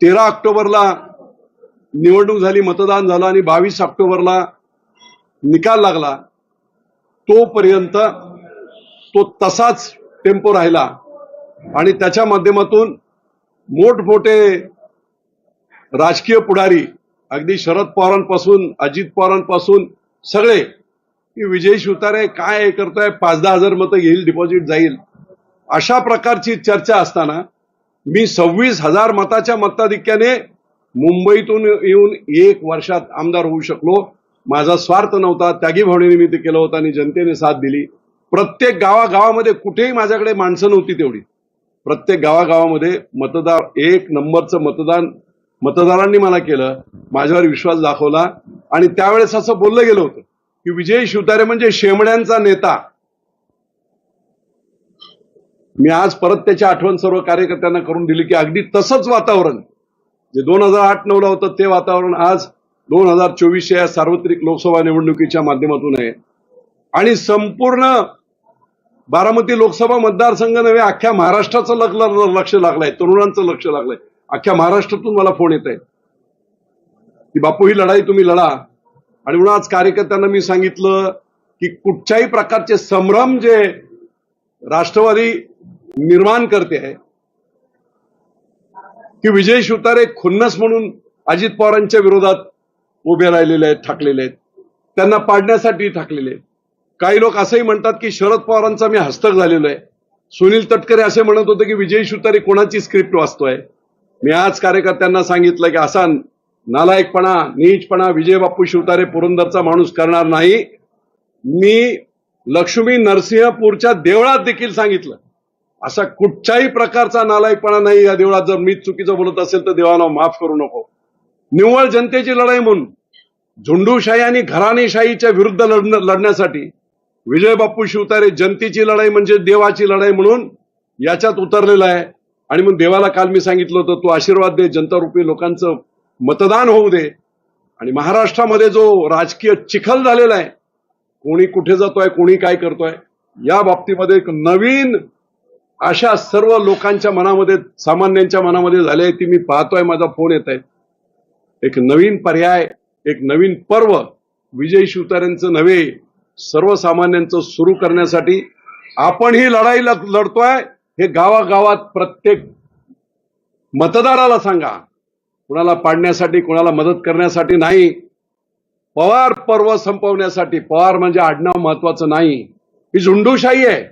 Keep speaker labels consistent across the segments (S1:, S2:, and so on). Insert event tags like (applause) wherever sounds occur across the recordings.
S1: तेरा ऑक्टोबरला निवडणूक झाली मतदान झालं आणि बावीस ऑक्टोबरला निकाल लागला तोपर्यंत तो तसाच टेम्पो राहिला आणि त्याच्या माध्यमातून मोठमोठे राजकीय पुढारी अगदी शरद पवारांपासून अजित पवारांपासून सगळे की विजय शिवतारे काय हे करतोय पाच दहा हजार मतं येईल डिपॉझिट जाईल अशा प्रकारची चर्चा असताना मी सव्वीस हजार मताच्या मताधिक्याने मुंबईतून येऊन एक वर्षात आमदार होऊ शकलो. माझा स्वार्थ नव्हता. त्यागी भावनेने मी ते केलं होतं आणि जनतेने साथ दिली. प्रत्येक गावागावामध्ये कुठेही माझ्याकडे माणसं नव्हती तेवढी. प्रत्येक गावागावामध्ये मतदार एक नंबरचं मतदान मतदारांनी मला केलं. माझ्यावर विश्वास दाखवला. आणि त्यावेळेस असं बोललं गेलं होतं की विजय शिवतारे म्हणजे शेमड्यांचा नेता. मी आज परत त्याची आठवण सर्व कार्यकर्त्यांना करून दिली की अगदी तसंच वातावरण जे दोन हजार आठ नऊला होतं ते वातावरण आज दोन हजार चोवीसच्या या सार्वत्रिक लोकसभा निवडणुकीच्या माध्यमातून आहे. आणि संपूर्ण बारामती लोकसभा मतदारसंघ नव्हे अख्ख्या महाराष्ट्राचं लग्न लक्ष लागलंय तरुणांचं लक्ष लागलंय. अख्ख्या महाराष्ट्रातून मला फोन येत आहे की बापू ही लढाई तुम्ही लढा. आणि म्हणून आज कार्यकर्त्यांना मी सांगितलं की कुठच्याही प्रकारचे संभ्रम जे राष्ट्रवादी निर्माण करते आहे. की विजय शिवतारे खुन्नस म्हणून अजित पवारांच्या विरोधात उभे राहिलेले आहेत ठाकलेले आहेत. त्यांना पाडण्यासाठी ठाकलेले आहेत. काही लोक असंही म्हणतात की शरद पवारांचा मी हस्तक झालेलो आहे. सुनील तटकरे असे म्हणत होते की विजय शिवतारे कोणाची स्क्रिप्ट वाचतोय? मी आज कार्यकर्त्यांना सांगितलं की असा नालायकपणा नीचपणा विजय बाप्पू शिवतारे पुरंदरचा माणूस करणार नाही. मी लक्ष्मी नरसिंहपूरच्या देवळात देखील सांगितलं. असा कुठच्याही प्रकारचा नालायकपणा नाही या देवळात. जर मीच चुकीचं बोलत असेल तर देवाला माफ करू नको. निव्वळ जनतेची लढाई म्हणून झुंडूशाही आणि घराणेशाहीच्या विरुद्ध लढण लढण्यासाठी विजय बाप्पू शिवतारे जनतेची लढाई म्हणजे देवाची लढाई म्हणून याच्यात उतरलेला आहे. आणि मग देवाला काल मी सांगितलं होतं तू आशीर्वाद दे जनतारूपी लोकांचं मतदान होऊ दे. आणि महाराष्ट्रामध्ये जो राजकीय चिखल झालेला आहे कोणी कुठे जातोय कोणी काय करतोय या बाबतीमध्ये एक नवीन अशा सर्व लोकांच्या मनामध्ये सामान्यांच्या मनामध्ये झाले ती मी पाहतोय माझा फोन येत आहे एक नवीन पर्याय एक नवीन पर्व विजय शिवतारेंचं नव्हे सर्वसामान्यांचं सुरू करण्यासाठी आपण ही लढाई लढतोय. हे गावागावात प्रत्येक मतदाराला सांगा. कुणाला पाडण्यासाठी कुणाला मदत करण्यासाठी नाही. पवार पर्व संपवण्यासाठी पवार म्हणजे आडनाव महत्वाचं नाही. ही झुंडूशाही आहे.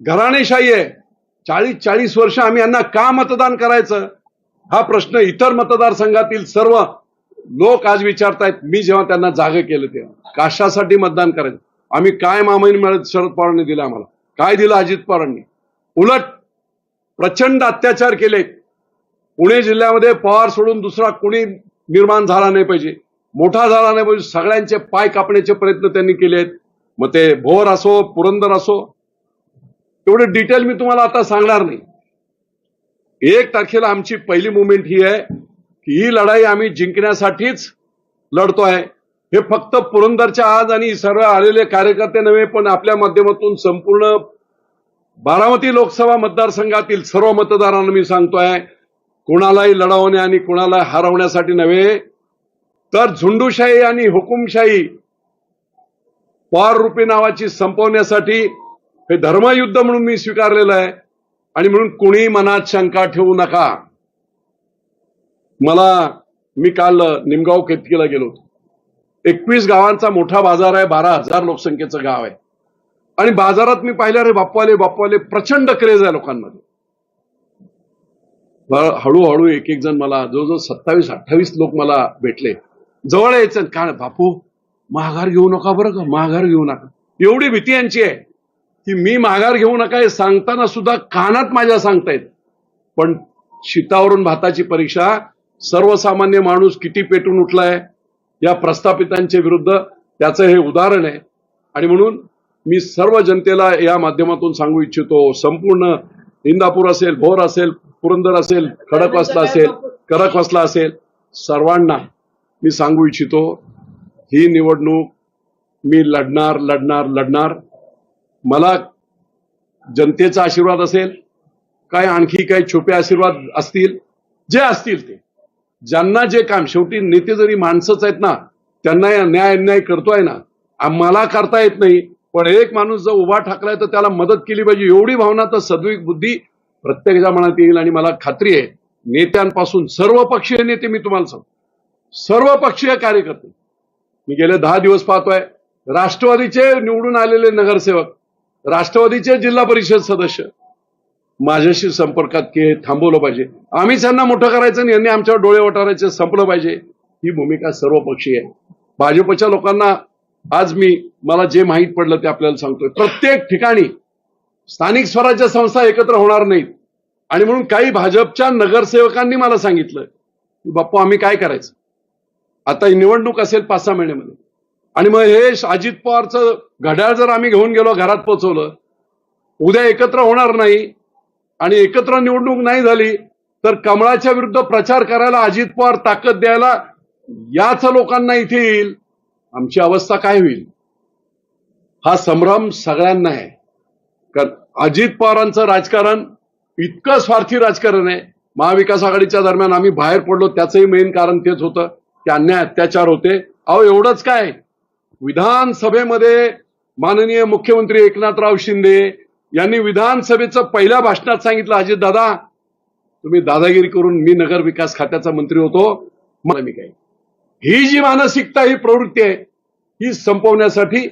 S1: घराणेशाही आहे. चाळीस चाळीस वर्ष आम्ही यांना का मतदान करायचं? हा प्रश्न इतर मतदारसंघातील सर्व लोक आज विचारतायत. मी जेव्हा त्यांना जागे केलं तेव्हा. कशासाठी मतदान करायचं? आम्ही काय मामाईन मिळत शरद पवारांनी दिलं आम्हाला? काय दिलं अजित पवारांनी? उलट प्रचंड अत्याचार केले पुणे जिल्ह्यामध्ये पवार सोडून दुसरा कोणी निर्माण झाला नाही पाहिजे. मोठा झाला नाही पाहिजे. सगळ्यांचे पाय कापण्याचे प्रयत्न त्यांनी केले आहेत मग ते भोर असो पुरंदर असो तेवढं डिटेल मी तुम्हाला आता सांगणार नाही. एक तारखेला आमची पहिली मुवमेंट ही आहे की ही लढाई आम्ही जिंकण्यासाठीच लढतोय. हे फक्त पुरंदरच्या आज आणि सर्व आलेले कार्यकर्ते नव्हे पण आपल्या माध्यमातून संपूर्ण बारामती लोकसभा मतदारसंघातील सर्व मतदारांना मी सांगतोय कुणालाही लढवणे आणि कुणाला हरवण्यासाठी नव्हे तर झुंडूशाही आणि हुकुमशाही पवार रूपी नावाची संपवण्यासाठी हे धर्मयुद्ध म्हणून मी स्वीकारलेलं आहे. आणि म्हणून कुणी मनात शंका ठेवू नका. मला मी काल निमगाव केतकीला गेलो होतो. एकवीस गावांचा मोठा बाजार आहे बारा हजार लोकसंख्येचं गाव आहे. आणि बाजारात मी पाहिलं रे बाप्पाले बाप्पाले प्रचंड क्रेज आहे लोकांमध्ये. हळूहळू एक एक जण मला जवळजवळ सत्तावीस अठ्ठावीस लोक मला भेटले. जवळ यायचं काय बापू माघार घेऊ नका बरं का? माघार घेऊ नका. एवढी भीती यांची आहे. की मी माघार घेऊ नका हे सांगताना सुद्धा कानात माझ्या सांगतायत. पण शितावरून भाताची परीक्षा सर्वसामान्य माणूस किती पेटून उठलाय या प्रस्थापितांच्या विरुद्ध त्याचं हे उदाहरण आहे. आणि म्हणून मी सर्व जनतेला या माध्यमातून सांगू इच्छितो संपूर्ण इंदापूर असेल भोर असेल पुरंदर असेल खडकवासला असेल करकवासला असेल सर्वांना मी सांगू इच्छितो ही निवडणूक मी लढणार लढणार लढणार. मला जनतेचा आशीर्वाद असेल काय आणखी काही छुपे आशीर्वाद असतील जे असतील ते. ज्यांना जे काम शेवटी नेते जरी माणसंच आहेत ना त्यांना या न्याय अन्याय करतोय ना आम्हाला करता येत नाही. पण एक माणूस जर उभा ठाकलाय तर त्याला मदत केली पाहिजे एवढी भावना तर सद्विक बुद्धी प्रत्येकाच्या मनात येईल आणि मला खात्री आहे नेत्यांपासून सर्व पक्षीय नेते मी तुम्हाला सांगतो. सर्व पक्षीय कार्यकर्ते. मी गेले दहा दिवस पाहतोय राष्ट्रवादीचे निवडून आलेले नगरसेवक राष्ट्रवादीचे जिल्हा परिषद सदस्य. माझ्याशी संपर्कात के थांबवलं पाहिजे. आम्हीच यांना मोठं करायचं आणि यांनी आमच्यावर डोळे वटारायचे संपलं पाहिजे. ही भूमिका सर्वपक्षीय आहे. भाजपच्या लोकांना आज मी मला जे माहीत पडलं ते आपल्याला सांगतोय. प्रत्येक ठिकाणी स्थानिक स्वराज्य संस्था एकत्र होणार नाहीत. आणि म्हणून काही भाजपच्या नगरसेवकांनी मला सांगितलं की बाप्पा आम्ही काय करायचं? आता ही निवडणूक असेल पाच सहा महिन्यामध्ये. आणि मग हे अजित पवारचं घड्याळ जर आम्ही घेऊन गेलो घरात पोहोचवलं उद्या एकत्र होणार नाही आणि एकत्र निवडणूक नाही झाली तर कमळाच्या विरुद्ध प्रचार करायला अजित पवार ताकद द्यायला याच लोकांना इथे येईल आमची अवस्था काय होईल? हा संभ्रम सगळ्यांना आहे. कारण अजित पवारांचं राजकारण इतकं स्वार्थी राजकारण आहे. महाविकास आघाडीच्या दरम्यान आम्ही बाहेर पडलो त्याचंही मेन कारण तेच होतं. की अन्याय अत्याचार होते. अहो एवढंच काय? विधानसभेमध्ये माननीय मुख्यमंत्री एकनाथराव शिंदे यांनी विधानसभेचं पहिल्या भाषणात सांगितलं अजित दादा तुम्ही दादागिरी करून मी नगर विकास खात्याचा मंत्री होतो. मला मी काय? ही जी मानसिकता ही प्रवृत्ती आहे ही संपवण्यासाठी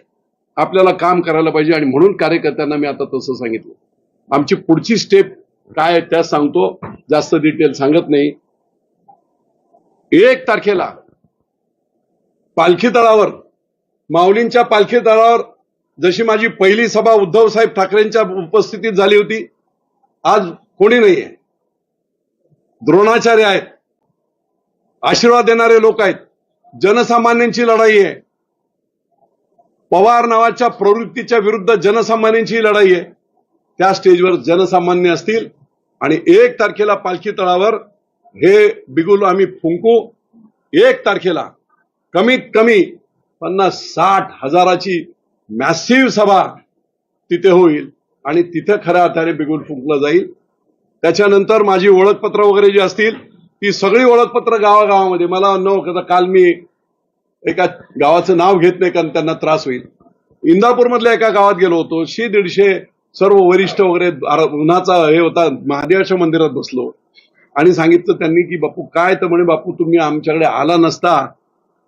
S1: आपल्याला काम करायला पाहिजे आणि म्हणून कार्यकर्त्यांना मी आता तसं सांगितलं. आमची पुढची स्टेप काय आहे त्या सांगतो. जास्त डिटेल सांगत नाही. एक तारखेला पालखी तळावर माऊलींच्या पालखी तळावर जशी माझी पहिली सभा उद्धव साहेब ठाकरेंच्या उपस्थितीत झाली होती आज कोणी नाहीये. द्रोणाचार्य आहेत आशीर्वाद देणारे लोक आहेत जनसामान्यांची लढाई आहे. पवार नावाच्या प्रवृत्तीच्या विरुद्ध जनसामान्यांची लढाई आहे. त्या स्टेजवर जनसामान्य असतील आणि एक तारखेला पालखी तळावर हे बिगुल आम्ही फुंकू. एक तारखेला कमीत कमी पन्नास साठ हजाराची मॅसिव्ह सभा तिथे होईल आणि तिथे खऱ्या अर्थाने बिगुल फुंकलं जाईल. त्याच्यानंतर माझी ओळखपत्र वगैरे जी असतील ती सगळी ओळखपत्र गावागावामध्ये. मला न काल मी एका गावाचं नाव घेत नाही कारण त्यांना त्रास होईल. इंदापूरमधल्या एका गावात गेलो होतो. शे दीडशे सर्व वरिष्ठ वगैरे उन्हाचा हे होता. महादेवाच्या मंदिरात बसलो. आणि सांगितलं त्यांनी की बापू काय तर म्हणे बापू तुम्ही आमच्याकडे आला नसता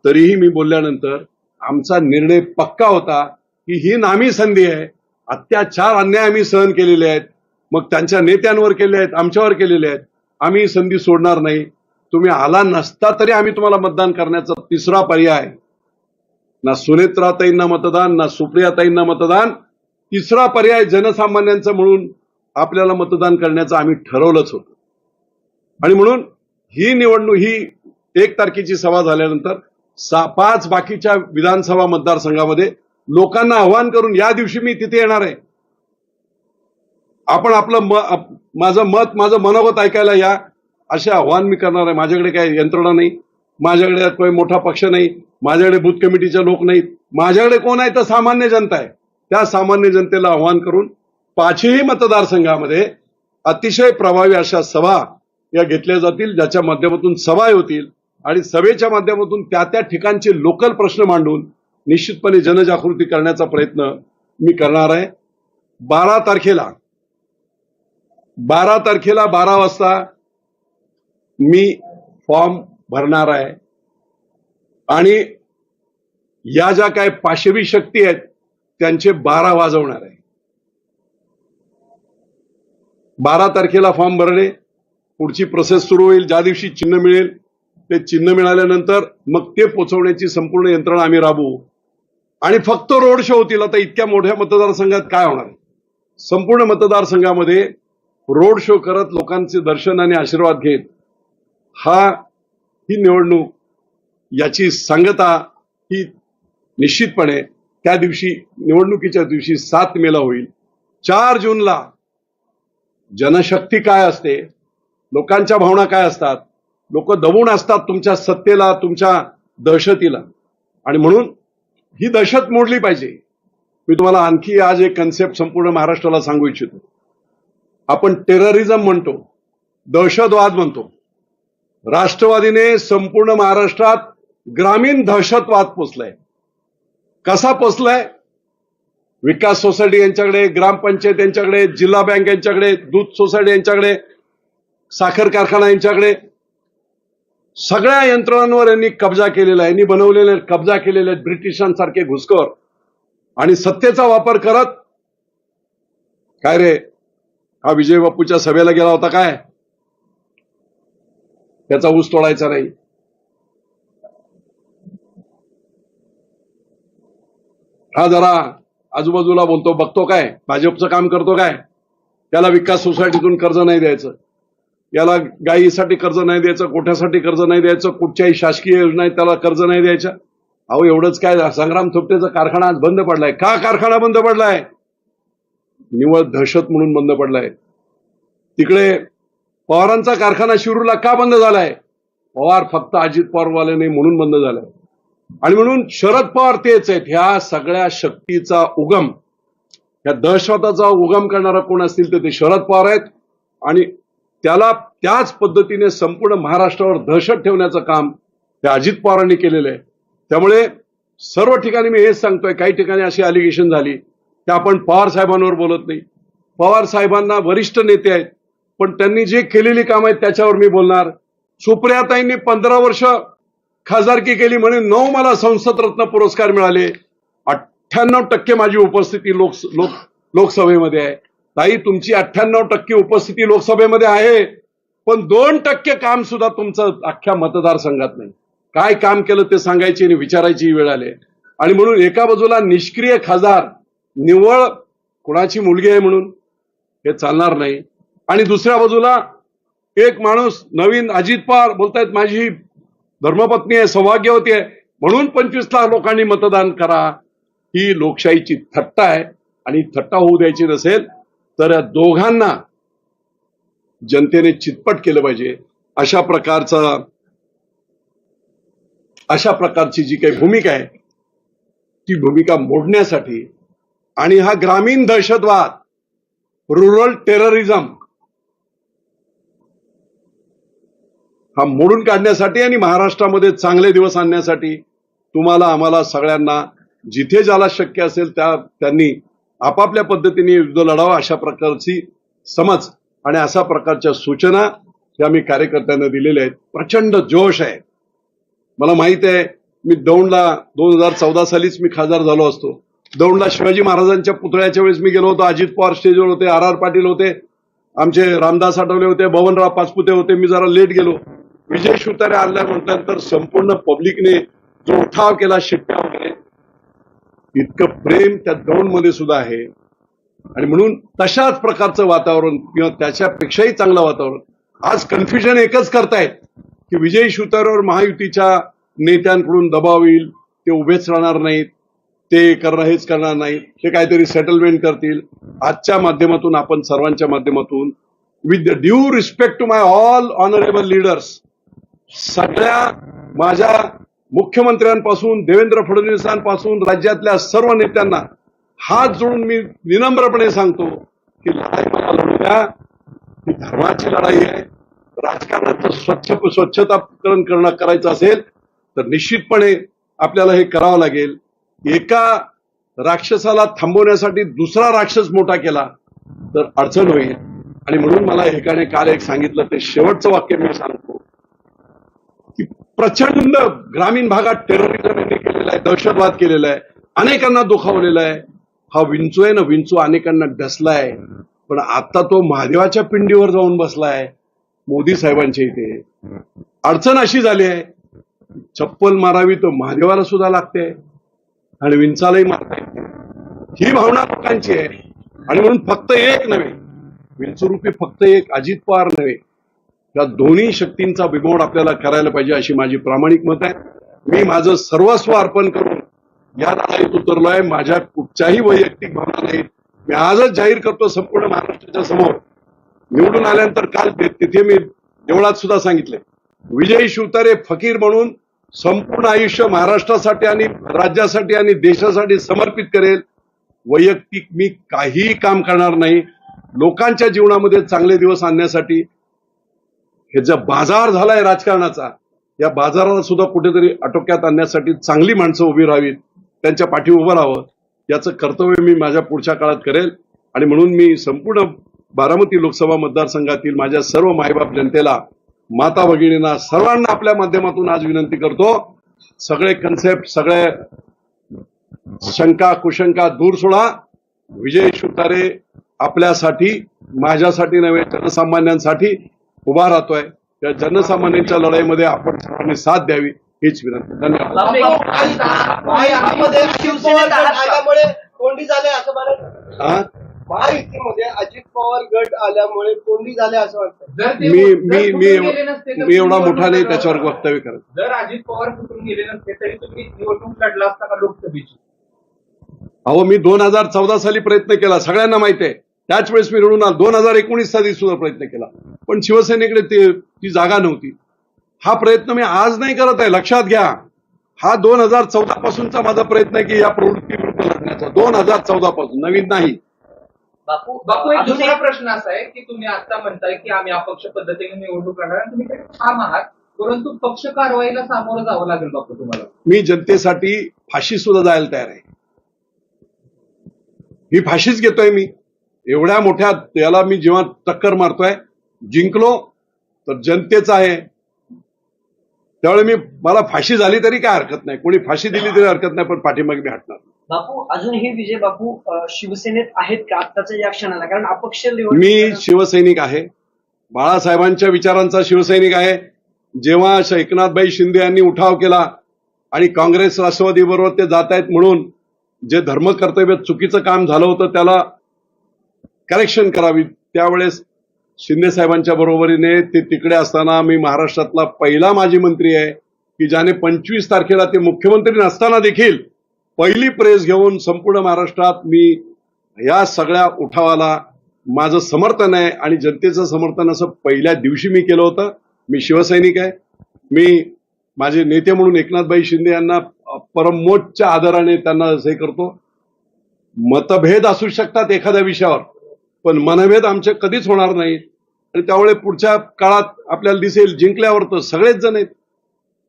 S1: तरीही मी बोलल्यानंतर आमचा निर्णय पक्का होता की ही नामी संधी आहे. अत्याचार अन्याय आम्ही सहन केलेले आहेत. मग त्यांच्या नेत्यांवर केले आहेत आमच्यावर केलेले आहेत. आम्ही ही संधी सोडणार नाही. तुम्ही आला नसता तरी आम्ही तुम्हाला मतदान करण्याचा तिसरा पर्याय. ना सुनेत्राताईंना मतदान ना सुप्रियाताईंना मतदान. तिसरा पर्याय जनसामान्यांचा म्हणून आपल्याला मतदान करण्याचं आम्ही ठरवलंच होतं. आणि म्हणून ही निवडणूक ही एक तारखेची सभा झाल्यानंतर पाच बाकीच्या विधानसभा मतदारसंघामध्ये लोकांना आव्हान करून या दिवशी मी तिथे येणार आहे. आपण आपलं म माझं मत माझं मनोगत ऐकायला या असे आव्हान मी करणार आहे. माझ्याकडे काही यंत्रणा नाही. माझ्याकडे काही मोठा पक्ष नाही. माझ्याकडे बूथ कमिटीचे लोक नाहीत. माझ्याकडे कोण आहे? तर सामान्य जनता आहे. त्या सामान्य जनतेला आव्हान करून पाचही मतदारसंघामध्ये अतिशय प्रभावी अशा सभा या घेतल्या जातील ज्याच्या माध्यमातून सभा होतील. आणि सभेच्या माध्यमातून त्या त्या ठिकाणचे लोकल प्रश्न मांडून निश्चितपणे जनजागृती करण्याचा प्रयत्न मी करणार आहे. बारा तारखेला बारा तारखेला बारा वाजता मी फॉर्म भरणार आहे. आणि या ज्या काय पाशवी शक्ती आहेत त्यांचे बारा वाजवणार आहे. बारा तारखेला फॉर्म भरणे पुढची प्रोसेस सुरू होईल ज्या दिवशी चिन्ह मिळेल ते चिन्ह मिळाल्यानंतर मग ते पोचवण्याची संपूर्ण यंत्रणा आम्ही राबवू. आणि फक्त रोड शो होतील. आता इतक्या मोठ्या मतदारसंघात काय होणार? संपूर्ण मतदारसंघामध्ये रोड शो करत लोकांचे दर्शन आणि आशीर्वाद घेत हा ही निवडणूक याची सांगता ही निश्चितपणे त्या दिवशी निवडणुकीच्या दिवशी सात मेला होईल. चार जूनला जनशक्ती काय असते? लोकांच्या भावना काय असतात? लोक दबून असतात तुमच्या सत्तेला तुमच्या दहशतीला. आणि म्हणून ही दहशत मोडली पाहिजे. मी तुम्हाला आणखी आज एक कन्सेप्ट संपूर्ण महाराष्ट्राला सांगू इच्छितो. आपण टेररिझम म्हणतो दहशतवाद म्हणतो. राष्ट्रवादीने संपूर्ण महाराष्ट्रात ग्रामीण दहशतवाद पोचलाय कसा पोचलाय विकास सोसायटी यांच्याकडे ग्रामपंचायत यांच्याकडे जिल्हा बँक यांच्याकडे दूध सोसायटी यांच्याकडे साखर कारखाना यांच्याकडे सगळ्या यंत्रणांवर यांनी कब्जा केलेला आहे. यांनी बनवलेले कब्जा केलेले आहेत ब्रिटिशांसारखे घुसखोर. आणि सत्तेचा वापर करत काय रे? हा विजय बापूच्या सभेला गेला होता काय? त्याचा ऊस तोडायचा नाही. हा जरा आजूबाजूला बोलतो बघतो काय? भाजपचं काम करतो काय? त्याला विकास सोसायटीतून कर्ज नाही द्यायचं. याला गायीसाठी कर्ज नाही द्यायचं कोठ्यासाठी कर्ज नाही द्यायचं कुठच्याही शासकीय योजना आहेत त्याला कर्ज नाही द्यायच्या अहो एवढंच काय संग्राम थोपटेचा कारखाना आज बंद पडलाय. का कारखाना बंद पडलाय? निवळ दहशत म्हणून बंद पडलाय. तिकडे पवारांचा कारखाना शिरूरला का बंद झालाय? पवार फक्त अजित पवारवाले नाही म्हणून बंद झालाय. आणि म्हणून शरद पवार तेच आहेत. ह्या सगळ्या शक्तीचा उगम या दहशताचा उगम करणारा कोण असतील तर ते शरद पवार आहेत. आणि त्याला त्याच पद्धतीने संपूर्ण महाराष्ट्रावर दहशत ठेवण्याचं काम ते अजित पवारांनी केलेलं आहे. त्यामुळे सर्व ठिकाणी मी हेच सांगतोय काही ठिकाणी अशी अलिगेशन झाली की आपण पवार साहेबांवर बोलत नाही. पवार साहेबांना वरिष्ठ नेते आहेत पण त्यांनी जे केलेली कामं आहेत त्याच्यावर मी बोलणार. सुप्रियाताईंनी पंधरा वर्ष खासदारकी केली म्हणे नऊ मला संसद रत्न पुरस्कार मिळाले. अठ्ठ्याण्णव टक्के माझी उपस्थिती लोक लोक लोकसभेमध्ये आहे. ताई तुमची अठ्ठ्याण्णव टक्के उपस्थिती लोकसभेमध्ये आहे पण दोन टक्के काम सुद्धा तुमचं अख्ख्या मतदारसंघात नाही. काय काम केलं ते सांगायची आणि विचारायची वेळ आली आणि म्हणून एका बाजूला निष्क्रिय खासदार निव्वळ कुणाची मुलगी आहे म्हणून हे चालणार नाही. आणि दुसऱ्या बाजूला एक माणूस नवीन अजित पवार बोलतायत माझी धर्मपत्नी आहे सौभाग्यवती आहे म्हणून पंचवीस लाख लोकांनी मतदान करा. ही लोकशाहीची थट्टा आहे आणि थट्टा होऊ द्यायची नसेल तर या दोघांना जनतेने चितपट केलं पाहिजे. अशा प्रकारचा अशा प्रकारची जी काही भूमिका आहे ती भूमिका मोडण्यासाठी आणि हा ग्रामीण दहशतवाद रुरल टेररिझम हा मोडून काढण्यासाठी आणि महाराष्ट्रामध्ये चांगले दिवस आणण्यासाठी तुम्हाला आम्हाला सगळ्यांना जिथे ज्याला शक्य असेल त्या त्यांनी आपापल्या पद्धतीने युद्ध लढावं अशा प्रकारची समज आणि अशा प्रकारच्या सूचना या मी कार्यकर्त्यांना दिलेल्या आहेत प्रचंड जोश आहे. मला माहीत आहे मी दौंडला दोन हजार चौदा सालीच मी खासदार झालो असतो. दौंडला शिवाजी महाराजांच्या पुतळ्याच्या वेळेस मी गेलो होतो अजित पवार स्टेजवर होते आर आर पाटील होते आमचे रामदास आठवले होते भवनराव पाचपुते होते मी जरा लेट गेलो. विजय शुतारे आणल्या म्हटल्यानंतर संपूर्ण पब्लिकने जो उठाव केला शिट्ट्या वगैरे इतकं प्रेम त्या दौंडमध्ये सुद्धा आहे. आणि म्हणून तशाच प्रकारचं वातावरण किंवा त्याच्यापेक्षाही चांगलं वातावरण. आज कन्फ्युजन एकच करतायत की विजय शिवतारेवर महायुतीच्या नेत्यांकडून दबाव येईल ते उभेच राहणार नाहीत ते करणार हेच करणार नाहीत ते काहीतरी सेटलमेंट करतील. आजच्या माध्यमातून आपण सर्वांच्या माध्यमातून with due respect to my all honourable leaders सगळ्या माझ्या मुख्यमंत्र्यांपासून देवेंद्र फडणवीसांपासून राज्यातल्या सर्व नेत्यांना हात जोडून मी विनम्रपणे सांगतो की लढाई मला लढू द्या. ही धर्माची लढाई आहे. राजकारणाचं स्वच्छ स्वच्छताकरण करणं करायचं असेल तर निश्चितपणे आपल्याला हे करावं लागेल. एका राक्षसाला थांबवण्यासाठी दुसरा राक्षस मोठा केला तर अडचण होईल. आणि म्हणून मला एकाने काल एक सांगितलं ते शेवटचं वाक्य मी सांगतो. प्रचंड ग्रामीण भागात टेररिझम यांनी केलेला आहे दहशतवाद केलेला आहे अनेकांना दुखावलेला आहे. हा विंचू आहे ना विंचू अनेकांना डसलाय पण आता तो महादेवाच्या पिंडीवर जाऊन बसलाय मोदी साहेबांच्या इथे. अडचण अशी झाली आहे चप्पल मारावी तर महादेवाला सुद्धा लागते आणि विंचालाही मारता येते ही भावना लोकांची आहे. आणि म्हणून फक्त एक नव्हे विंचुरूपी फक्त एक अजित पवार नव्हे या दोन्ही शक्तींचा बिमोड आपल्याला करायला पाहिजे अशी माझी प्रामाणिक मत आहे. मी माझं सर्वस्व अर्पण करून या लढाईत उतरलोय. माझ्या कुठच्याही वैयक्तिक भावना नाहीत मी आजच जाहीर करतो संपूर्ण महाराष्ट्राच्या समोर. निवडून आल्यानंतर काल तिथे मी देवळात सुद्धा सांगितले. विजय शिवतारे फकीर म्हणून संपूर्ण आयुष्य महाराष्ट्रासाठी आणि राज्यासाठी आणि देशासाठी समर्पित करेल. वैयक्तिक मी काहीही काम करणार नाही. लोकांच्या जीवनामध्ये चांगले दिवस आणण्यासाठी हे बाजार झालाय राजकारणाचा या बाजाराला सुद्धा कुठेतरी आटोक्यात आणण्यासाठी चांगली माणसं उभी राहावीत त्यांच्या पाठी उभं राहावं याचं कर्तव्य मी माझ्या पुढच्या काळात करेल. आणि म्हणून मी संपूर्ण बारामती लोकसभा मतदारसंघातील माझ्या सर्व मायबाप जनतेला माता भगिनींना सर्वांना आपल्या माध्यमातून आज विनंती करतो. सगळे कन्सेप्ट सगळे शंका कुशंका दूर सोडा. विजय शुतारे आपल्यासाठी माझ्यासाठी नव्हे जनसामान्यांसाठी. उभा राहतोय. त्या जनसामान्यांच्या लढाईमध्ये आपण सर्वांनी साथ द्यावी हीच विनंती. धन्यवाद.
S2: महायुतीमध्ये अजित पवार गट आल्यामुळे कोंडी झाले असं मला
S1: हा?
S2: महायुतीमध्ये अजित पवार गट आल्यामुळे कोंडी झाले असं वाटतं.
S1: मी मी मी एवढा मोठा नाही त्याच्यावर वक्तव्य करत.
S3: जर अजित पवार कुठून गेले नसते तरी तुम्ही निवडणूक लढला असता का लोकसभेची?
S1: अहो मी दोन हजार चौदा साली प्रयत्न केला सगळ्यांना माहिती आहे. त्याच वेळेस मी रडून आलो. दोन हजार एकोणीस साली सुद्धा प्रयत्न केला. पण शिवसेनेकडे ते ती जागा नव्हती. हा प्रयत्न मी आज नाही करत आहे. लक्षात घ्या. हा दोन हजार चौदा पासूनचा माझा प्रयत्न आहे की या प्रवृत्ती विरुद्ध लढण्याचा. दोन हजार चौदा पासून. नवीन नाही.
S4: बापू
S3: बापू एक दुसरा प्रश्न असा आहे की तुम्ही आता म्हणताय की आम्ही अपक्ष पद्धतीने निवडणूक आणि तुम्ही ठाम आहात. परंतु पक्ष कारवाईला सामोरं जावं लागेल बापू तुम्हाला.
S1: मी जनतेसाठी फाशी सुद्धा जायला तयार आहे. ही फाशीच घेतोय मी. एवढ्या मोठ्या याला मी जेव्हा टक्कर मारतोय जिंकलो तर जनतेचा आहे. त्यावेळी मी मला फाशी झाली तरी काय हरकत नाही. कोणी फाशी दिली तरी हरकत नाही पण पाठीमागे मी हटणार.
S4: बापू अजूनही विजय बापू शिवसेनेत आहेत का आत्ताच्या या क्षणाला? कारण अपक्ष
S1: मी शिवसैनिक आहे. बाळासाहेबांच्या विचारांचा शिवसैनिक आहे. जेव्हा एकनाथभाई शिंदे यांनी उठाव केला आणि काँग्रेस राष्ट्रवादी बरोबर ते जात आहेत म्हणून जे धर्मकर्तव्य चुकीचं काम झालं होतं त्याला करेक्शन करावी. त्यावेळेस शिंदे साहेबांच्या बरोबरीने ते तिकडे असताना मी महाराष्ट्रातला पहिला माजी मंत्री आहे की ज्याने पंचवीस तारखेला ते मुख्यमंत्री नसताना देखील पहिली प्रेस घेऊन संपूर्ण महाराष्ट्रात मी या सगळ्या उठावाला माझं समर्थन आहे आणि जनतेचं समर्थन असं पहिल्या दिवशी मी केलं होतं. मी शिवसैनिक आहे. मी माझे नेते म्हणून एकनाथभाई शिंदे यांना परमोच्च आदराने त्यांना हे करतो. मतभेद असू शकतात एखाद्या विषयावर पण मनभेद आमचे कधीच होणार नाहीत. आणि त्यामुळे पुढच्या काळात आपल्याला दिसेल जिंकल्यावर तर सगळेच जण आहेत.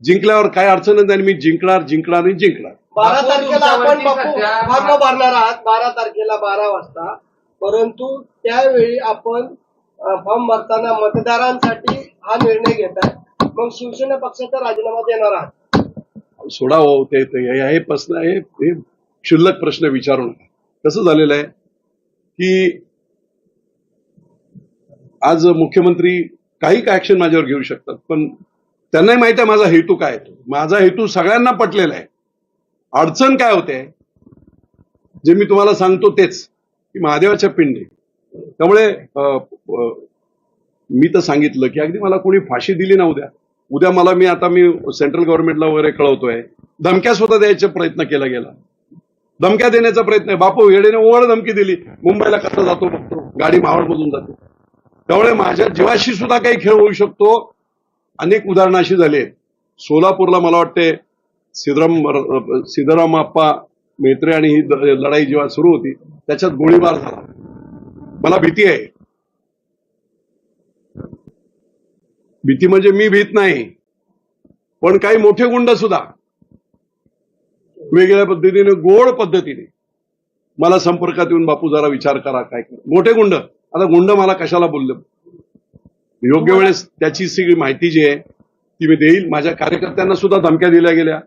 S1: जिंकल्यावर काय अडचण नाही आणि मी जिंकणार जिंकणार आणि जिंकणार.
S2: बारा तारखेला आपण बापू भरणार आहात. बारा तारखेला बारा वाजता. परंतु त्यावेळी आपण फॉर्म भरताना मतदारांसाठी हा निर्णय घेताय मग शिवसेना पक्षाचा राजीनामा देणार आहात.
S1: सोडा हो ते हे हे प्रश्न हे हे क्षुल्लक प्रश्न विचारू नका कसं झालेलं आहे? की आज मुख्यमंत्री काही काय ऍक्शन माझ्यावर घेऊ शकतात पण त्यांनाही माहीत आहे माझा हेतू काय तो माझा हेतू सगळ्यांना पटलेला आहे. अडचण काय होते जे मी तुम्हाला सांगतो तेच की महादेवाच्या पिंडी. त्यामुळे मी तर सांगितलं की अगदी मला कोणी फाशी दिली ना उद्या. उद्या मला मी आता मी सेंट्रल गव्हर्नमेंटला वगैरे कळवतोय. धमक्या स्वतः द्यायचा प्रयत्न केला गेला. धमक्या देण्याचा प्रयत्न आहे. बापू येडेने ओवर धमकी दिली. मुंबईला कसा जातो बघतो. गाडी मावळमधून जाते. त्यामुळे माझ्या जीवाशी सुद्धा काही खेळ होऊ शकतो. अनेक उदाहरणं अशी झाली. सोलापूरला मला वाटते सिद्धराम सिद्धराम आप्पा मेत्रे आणि ही लढाई जेव्हा सुरू होती त्याच्यात गोळीबार झाला. मला भीती आहे. भीती म्हणजे मी भीत नाही. पण काही मोठे गुंड सुद्धा वेगळ्या पद्धतीने गोड पद्धतीने मला संपर्कात येऊन बापू जरा विचार करा काय मोठे गुंड. आता गुंड मला कशाला बोलले? योग्य वेळेस त्याची सगळी माहिती जी आहे ती मी देईल. माझ्या कार्यकर्त्यांना सुद्धा धमक्या दिल्या गेल्या.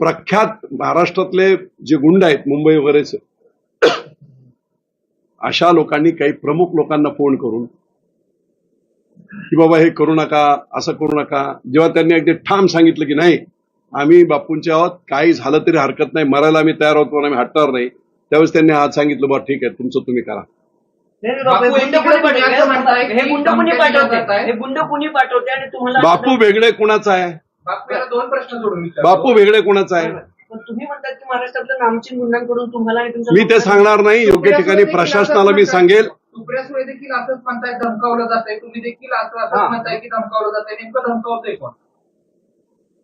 S1: प्रख्यात महाराष्ट्रातले जे गुंड आहेत मुंबई वगैरेच (coughs) अशा लोकांनी काही प्रमुख लोकांना फोन करून की बाबा हे करू नका असं करू नका. जेव्हा त्यांनी अगदी ठाम सांगितलं की नाही आम्ही बापूंच्या आहोत काही झालं तरी हरकत नाही मरायला आम्ही तयार आहोत पण आम्ही हटणार नाही. त्यावेळेस त्यांनी आज सांगितलं बा ठीक आहे तुमचं तुम्ही करा.
S4: हे
S3: बापू,
S4: गुंड कोणी
S3: तिकडे तुम्ही असं म्हणताय
S4: पाठवते हे
S3: की
S4: गुंड कोणी पाठवते. हे आणि तुम्हाला
S1: बापू वेगळे कुणाचा आहे?
S3: बापू याला दोन प्रश्न.
S1: बापू वेगळे कुणाचा आहे?
S4: तुम्ही म्हणतात की महाराष्ट्रातल्या नामचीन गुंडांकडून तुम्हाला
S1: मी ते सांगणार नाही योग्य ठिकाणी प्रशासनाला मी. सांगेल.
S3: देखील असंच म्हणताय धमकावलं जातंय. तुम्ही देखील असं
S4: हा.
S3: म्हणताय की धमकावलं जातंय. नेमकं धमकावतंय कोण?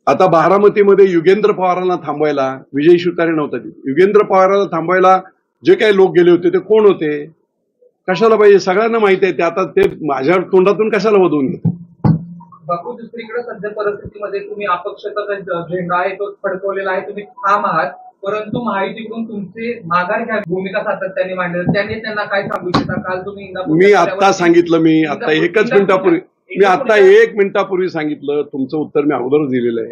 S1: आता बारामतीमध्ये युगेंद्र पवारांना थांबवायला विजय शिवतारे नव्हता. युगेंद्र पवारांना थांबवायला जे काही लोक गेले होते ते कोण होते? कशाला पाहिजे सगळ्यांना माहिती आहे ते आता ते माझ्या तोंडातून कशाला वधवून घेतात?
S3: बापू दुसरीकडे सध्या परिस्थितीमध्ये तुम्ही अपक्षाचा जो झेंडा आहे तो फडकवलेला आहे. तुम्ही ठाम आहात परंतु महायुतीकडून तुमचे माघार घ्या भूमिका सातत्याने मांडली त्यांनी त्यांना काय सांगू इच्छिता काल तुम्ही
S1: मी आता सांगितलं मी आता एकच मिनिटापूर्वी मी आता एक मिनिटापूर्वी सांगितलं तुमचं उत्तर मी अगोदरच दिलेलं आहे.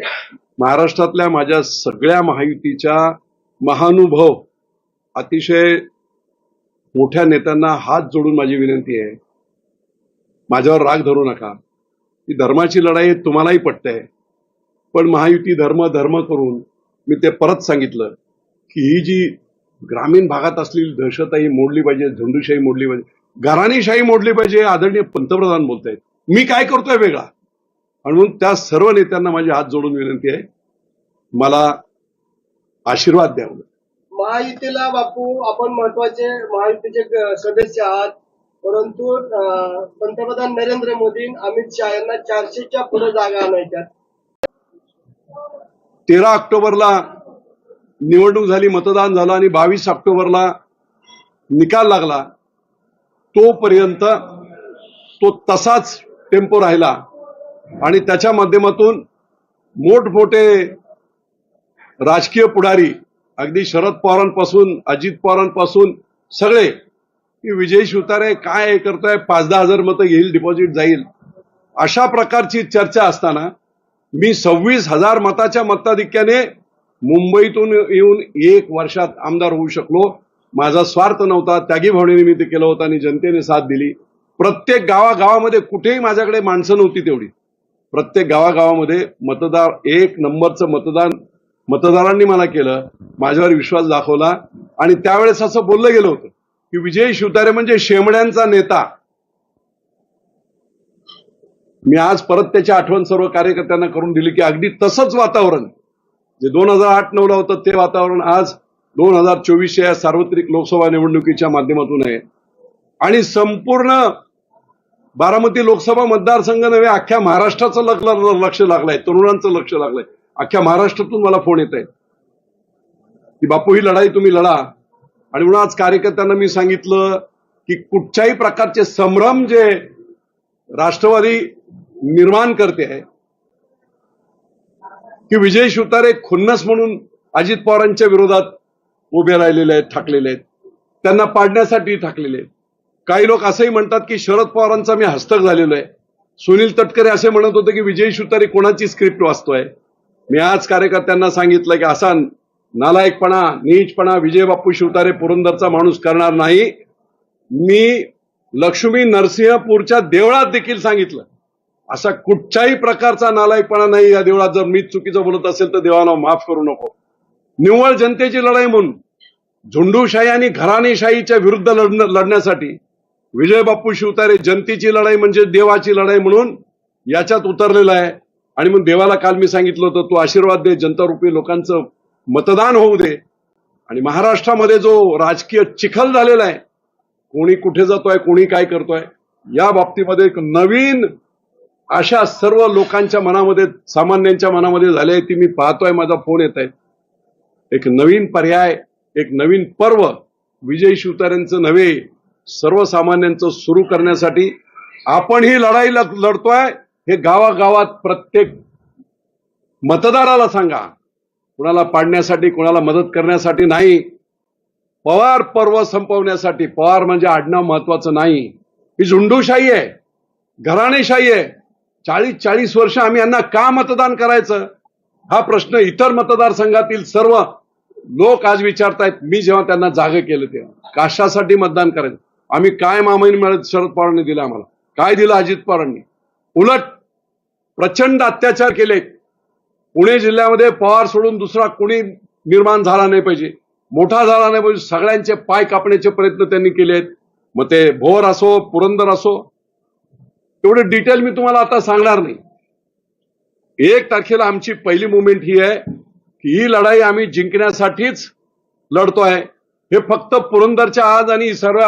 S1: महाराष्ट्रातल्या माझ्या सगळ्या महायुतीच्या महानुभव अतिशय मोठ्या नेत्यांना हात जोडून माझी विनंती आहे. माझ्यावर राग धरू नका. ही धर्माची लढाई तुम्हालाही पटते. पण महायुती धर्म धर्म करून मी ते परत सांगितलं की ही जी ग्रामीण भागात असलेली दहशतही मोडली पाहिजे झुंडूशाही मोडली पाहिजे घराणीशाही मोडली पाहिजे आदरणीय पंतप्रधान बोलतायत. मी काय करतोय वेगळा? आणि म्हणून त्या सर्व नेत्यांना माझी हात जोडून विनंती आहे. मला आशीर्वाद द्यावं.
S2: महायुतीला बापू आपण महत्त्वाचे महायुतीचे सदस्य आहात. परंतु पंतप्रधान नरेंद्र मोदी अमित शहा यांना चारशेच्या पुढे जागा आणायच्या
S1: तेरा ऑक्टोबरला निवडणूक झाली मतदान झालं आणि बावीस ऑक्टोबरला निकाल लागला. तोपर्यंत तो तसाच टेम्पो राहिला. आणि त्याच्या माध्यमातून मोठमोठे राजकीय पुढारी अगदी शरद पवारांपासून अजित पवारांपासून सगळे की विजय शिवतारे काय हे करतोय पाच दहा हजार मतं घेईल डिपॉझिट जाईल. अशा प्रकारची चर्चा असताना मी सव्वीस हजार मताच्या मताधिक्याने मुंबईतून येऊन एक वर्षात आमदार होऊ शकलो. माझा स्वार्थ नव्हता त्यागी भावनेने मी ते केलं होतं आणि जनतेने साथ दिली. प्रत्येक गावागावामध्ये कुठेही माझ्याकडे माणसं नव्हती तेवढी. प्रत्येक गावागावामध्ये मतदार एक नंबरचं मतदान मतदारांनी मला केलं माझ्यावर विश्वास दाखवला आणि त्यावेळेस असं बोललं गेलं होतं की विजय शिवतारे म्हणजे शेमड्यांचा नेता. मी आज परत त्याची आठवण सर्व कार्यकर्त्यांना करून दिली की अगदी तसंच वातावरण. जे दोन हजार आठ नऊला होतं ते वातावरण आज दोन हजार चोवीसच्या या सार्वत्रिक लोकसभा निवडणुकीच्या माध्यमातून आहे. आणि संपूर्ण बारामती लोकसभा मतदारसंघ नव्हे अख्ख्या महाराष्ट्राचं लक- लक्ष लागलंय तरुणांचं लक्ष लागलंय. अख्ख्या महाराष्ट्रातून मला फोन येत आहेत की बापू ही लढाई तुम्ही लढा. आणि म्हणून आज कार्यकर्त्यांना मी सांगितलं की कुठच्याही प्रकारचे संभ्रम जे राष्ट्रवादी निर्माण करते आहे की विजय शिवतारे खुन्नस म्हणून अजित पवारांच्या विरोधात उभे राहिलेले आहेत ठाकलेले आहेत. त्यांना पाडण्यासाठी ठाकलेले आहेत. काही लोक असंही म्हणतात की शरद पवारांचा मी हस्तक झालेलो आहे. सुनील तटकरे असे म्हणत होते की विजय शिवतारे कोणाची स्क्रिप्ट वाचतोय? मी आज कार्यकर्त्यांना सांगितलं की असा नालायकपणा नीचपणा विजय बाप्पू शिवतारे पुरंदरचा माणूस करणार नाही. मी लक्ष्मी नरसिंहपूरच्या देवळात देखील सांगितलं. असा कुठच्याही प्रकारचा नालायकपणा नाही या देवळात. जर मी चुकीचं बोलत असेल तर देवाला माफ करू नको. निव्वळ जनतेची लढाई म्हणून झुंडूशाही आणि घराणेशाहीच्या विरुद्ध लढणं लढण्यासाठी विजय बाप्पू शिवतारे जनतेची लढाई म्हणजे देवाची लढाई म्हणून याच्यात उतरलेला आहे. आणि मग देवाला काल मी सांगितलं होतं तू आशीर्वाद दे जनतारूपी लोकांचं मतदान होऊ दे. आणि महाराष्ट्रामध्ये जो राजकीय चिखल झालेला आहे कोणी कुठे जातोय कोणी काय करतोय या बाबतीमध्ये एक नवीन अशा सर्व लोकांच्या मनामध्ये सामान्यांच्या मनामध्ये झाले ती मी पाहतोय माझा फोन येत आहे. एक नवीन पर्याय एक नवीन पर्व विजय शिवतार्यांचं नव्हे सर्वसामान्यांचं सुरू करण्यासाठी आपण ही लढाई लढतोय हे गावागावात प्रत्येक मतदाराला सांगा. कुणाला पाडण्यासाठी कुणाला मदत करण्यासाठी नाही. पवार पर्व संपवण्यासाठी पवार म्हणजे आडनाव महत्वाचं नाही. ही झुंडूशाही आहे. घराणेशाही आहे. चाळीस चाळीस वर्ष आम्ही यांना का मतदान करायचं? हा प्रश्न इतर मतदारसंघातील सर्व लोक आज विचारतायत. मी जेव्हा त्यांना जागे केलं तेव्हा. कशासाठी मतदान करायचं. आम्ही काय मामाईन मिळत शरद पवारांनी दिलं आम्हाला? काय दिलं अजित पवारांनी? उलट प्रचंड अत्याचार केले. पुणे जिल्ह्यामध्ये पवार सोडून दुसरा कोणी निर्माण झाला नाही पाहिजे. मोठा झाला नाही पाहिजे. सगळ्यांचे पाय कापण्याचे प्रयत्न त्यांनी केले आहेत मग ते भोर असो पुरंदर असो एवढे डिटेल मी तुम्हाला आता सांगणार नाही. एक तारखेला आमची पहिली मुवमेंट ही आहे की ही लढाई आम्ही जिंकण्यासाठीच लढतो आहे हे फक्त पुरंदरच्या आज आणि सर्व